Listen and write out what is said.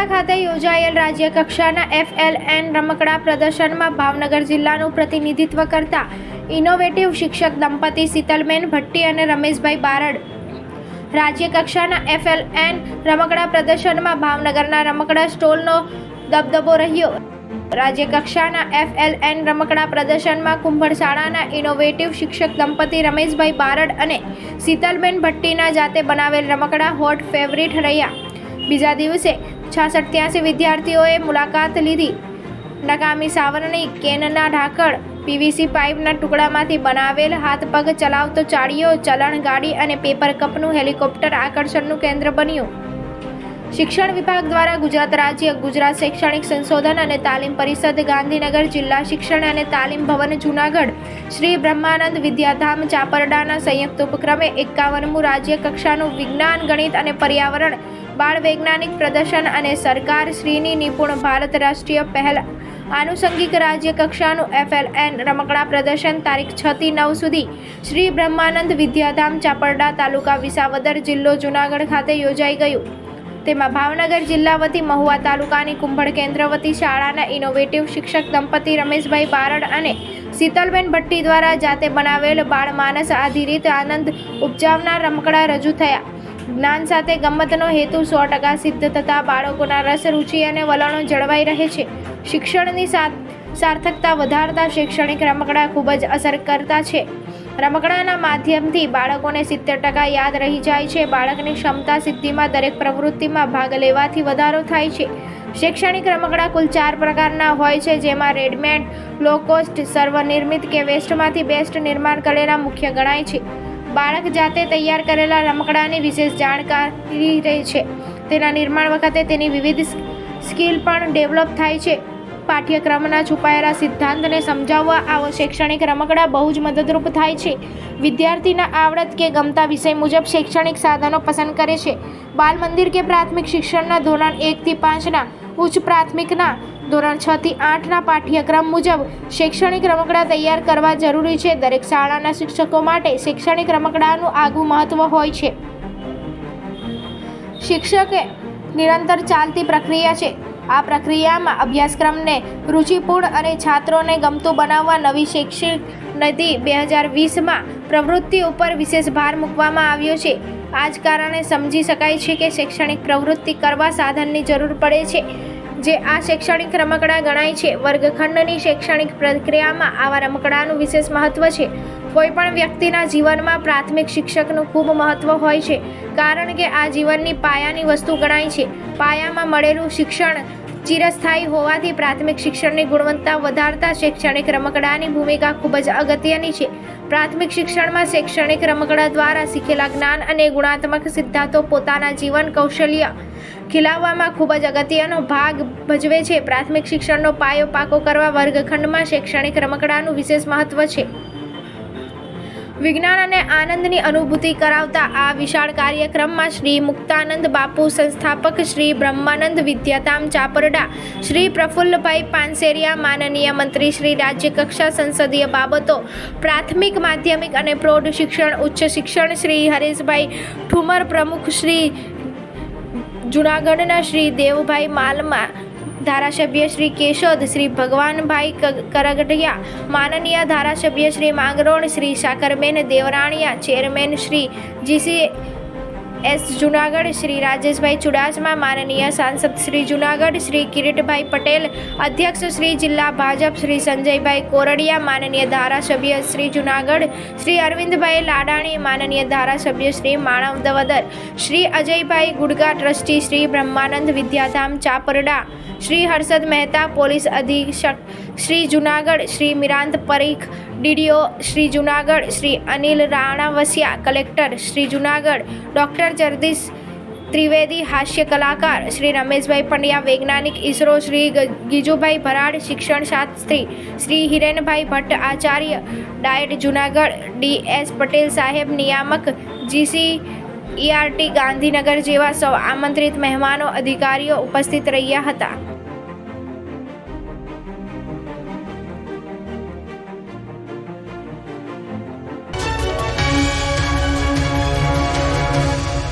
ચાપરડા ખાતે યોજાયેલ રાજ્ય કક્ષાના એફએલએન રમકડા પ્રદર્શનમાં ભાવનગર જિલ્લાનું પ્રતિનિધિત્વ કરતા ઇનોવેટિવ શિક્ષક દંપતી શીતલબેન ભટ્ટી અને રમેશભાઈ બારડ. રાજ્ય કક્ષાના એફએલએન રમકડા પ્રદર્શનમાં ભાવનગરના રમકડા સ્ટોલનો દબદબો રહ્યો. રાજ્ય કક્ષાના એફએલએન રમકડા પ્રદર્શનમાં કુંભળ શાળાના ઇનોવેટિવ શિક્ષક દંપતી રમેશભાઈ બારડ અને શીતલબેન ભટ્ટીના જાતે બનાવેલ રમકડા હોટ ફેવરિટ રહ્યા. બીજા દિવસે છાસઠ ત્યાસી વિદ્યાર્થીઓએ મુલાકાત લીધી. નકામી સાવરણી કેનના ઢાંકણ, પીવીસી પાઇપના ટુકડામાંથી બનાવેલ હાથ પગ ચલાવતો ચાળીઓ, ચલણ ગાડી અને પેપર કપનું હેલિકોપ્ટર આકર્ષણનું કેન્દ્ર બન્યું. શિક્ષણ વિભાગ દ્વારા ગુજરાત રાજ્ય, ગુજરાત શૈક્ષણિક સંશોધન અને તાલીમ પરિષદ, ગાંધીનગર જિલ્લા શિક્ષણ અને તાલીમ ભવન, જુનાગઢ. શ્રી બ્રહ્માનંદ વિદ્યાધામ, ચાપરડાના સંયુક્ત ઉપક્રમે એકાવનમું રાજ્ય કક્ષાનું વિજ્ઞાન, ગણિત અને પર્યાવરણ બાળ વૈજ્ઞાનિક પ્રદર્શન અને સરકાર શ્રીની નિપુણ ભારત રાષ્ટ્રીય પહેલ આનુષંગિક રાજ્ય કક્ષાનું એફએલએન રમકડા પ્રદર્શન તારીખ છ થી નવ સુધી શ્રી બ્રહ્માનંદ વિદ્યાધામ ચાપરડા તાલુકા વિસાવદર જિલ્લો જુનાગઢ ખાતે યોજાઈ ગયું. તેમાં ભાવનગર જિલ્લા વતી મહુવા તાલુકાની કુંભળ કેન્દ્ર વતી શાળાના ઇનોવેટિવ શિક્ષક દંપતી રમેશભાઈ બારડ અને શીતલબેન ભટ્ટી દ્વારા જાતે બનાવેલ બાળમાનસ આધારિત આનંદ ઉપજાવનાર રમકડા રજૂ થયા. જ્ઞાન સાથે ગમતનો હેતુ સો ટકા સિદ્ધ થતાં બાળકોના રસ, રુચિ અને વલણો જળવાઈ રહે છે. શિક્ષણની સાર્થકતા વધારતા શૈક્ષણિક રમકડા ખૂબ જ અસર કરતા છે. રમકડાના માધ્યમથી બાળકોને સિત્તેર ટકા યાદ રહી જાય છે. બાળકની ક્ષમતા સિદ્ધિમાં દરેક પ્રવૃત્તિમાં ભાગ લેવાથી વધારો થાય છે. શૈક્ષણિક રમકડા કુલ ચાર પ્રકારના હોય છે, જેમાં રેડમેડ, લો કોસ્ટ, સર્વનિર્મિત કે વેસ્ટમાંથી બેસ્ટ નિર્માણ કરેલા મુખ્ય ગણાય છે. બાળક જાતે તૈયાર કરેલા રમકડાની વિશેષ જાણકારી રહે છે. તેના નિર્માણ વખતે તેની વિવિધ સ્કિલ પણ ડેવલપ થાય છે. પાઠ્યક્રમના છુપાયેલા સિદ્ધાંતને સમજાવવા આવો શૈક્ષણિક રમકડા બહુ જ મદદરૂપ થાય છે. વિદ્યાર્થીના આવડત કે ગમતા વિષય મુજબ શૈક્ષણિક સાધનો પસંદ કરે છે. બાલ મંદિર કે પ્રાથમિક શિક્ષણના ધોરણ એકથી પાંચના ઉચ્ચ પ્રાથમિકના ધોરણ છ થી આઠના પાઠ્યક્રમ મુજબ શૈક્ષણિક રમકડા તૈયાર કરવા જરૂરી છે. દરેક શાળાના શિક્ષકો માટે શૈક્ષણિક રમકડાનું આગવું મહત્ત્વ હોય છે. શિક્ષકે નિરંતર ચાલતી પ્રક્રિયા છે. આ પ્રક્રિયામાં અભ્યાસક્રમને રુચિપૂર્ણ અને છાત્રોને ગમતું બનાવવા નવી શૈક્ષણિક નીતિ બે હજાર વીસમાં પ્રવૃત્તિ ઉપર વિશેષ ભાર મૂકવામાં આવ્યો છે. આ જ કારણે સમજી શકાય છે કે શૈક્ષણિક પ્રવૃત્તિ કરવા સાધનની જરૂર પડે છે. જે આ શૈક્ષણિક રમકડા ગણાય છે. વર્ગખંડની શૈક્ષણિક પ્રક્રિયામાં આવા રમકડાનું વિશેષ મહત્ત્વ છે. કોઈપણ વ્યક્તિના જીવનમાં પ્રાથમિક શિક્ષકનું ખૂબ મહત્ત્વ હોય છે. કારણ કે આ જીવનની પાયાની વસ્તુ ગણાય છે. પાયામાં મળેલું શિક્ષણ ચિરસ્થાયી હોવાથી પ્રાથમિક શિક્ષણની ગુણવત્તા વધારતા શૈક્ષણિક રમકડાની ભૂમિકા ખૂબ જ અગત્યની છે. પ્રાથમિક શિક્ષણમાં શૈક્ષણિક રમકડા દ્વારા શીખેલા જ્ઞાન અને ગુણાત્મક સિદ્ધાંતો પોતાના જીવન કૌશલ્ય ખીલાવવામાં ખૂબ જ અગત્યનો ભાગ ભજવે છે. પ્રાથમિક શિક્ષણનો પાયો પાકો કરવા વર્ગખંડમાં શૈક્ષણિક રમકડાનું વિશેષ મહત્ત્વ છે. વિજ્ઞાન અને આનંદની અનુભૂતિ કરાવતા આ વિશાળ કાર્યક્રમમાં શ્રી મુક્તાનંદ બાપુ, સંસ્થાપક શ્રી બ્રહ્માનંદ વિદ્યાધામ ચાપરડા, શ્રી પ્રફુલ્લભાઈ પાનસેરિયા, માનનીય મંત્રી શ્રી રાજ્યકક્ષા સંસદીય બાબતો, પ્રાથમિક, માધ્યમિક અને પ્રૌઢ શિક્ષણ, ઉચ્ચ શિક્ષણ શ્રી હરેશભાઈ ઠુમર પ્રમુખ શ્રી જુનાગઢના શ્રી દેવભાઈ માલમા ધારાસભ્ય શ્રી કેશોદ, શ્રી ભગવાનભાઈ ક- કરગઢિયા માનનીય ધારાસભ્ય Shri Mangrol, Shri Sakarben Devraniya, chairman Shri G C S Junagadh Shri Rajeshbhai Chudasama, માનનીય સાંસદ શ્રી જુનાગઢ શ્રી કિરીટભાઈ પટેલ, અધ્યક્ષ શ્રી જિલ્લા ભાજપ શ્રી સંજયભાઈ કોરડિયા, માનનીય ધારાસભ્ય શ્રી જુનાગઢ શ્રી અરવિંદભાઈ લાડાણી, માનનીય ધારાસભ્ય શ્રી માણવ દવદર, શ્રી અજયભાઈ ગુડગા ટ્રસ્ટી શ્રી બ્રહ્માનંદ વિદ્યાધામ ચાપરડા, શ્રી હર્ષદ મહેતા પોલીસ અધિક્ષક Shri Junagadh, Shri Mirant Parikh, DDO Shri Junagadh, Shri Anil Ranavasiya, collector Shri Junagadh, doctor Jagdish Trivedi, હાસ્ય કલાકાર શ્રી રમેશભાઈ પંડ્યા, વૈજ્ઞાનિક ઇસરો શ્રી ગીજુભાઈ ભરાડ, શિક્ષણ Shastri Shri Hirenbhai Bhatt, Acharya DIET Junagadh, D S Patel સાહેબ, નિયામક જીસી ઈઆરટી ગાંધીનગર જેવા સૌ આમંત્રિત મહેમાનો, અધિકારીઓ ઉપસ્થિત રહ્યા હતા.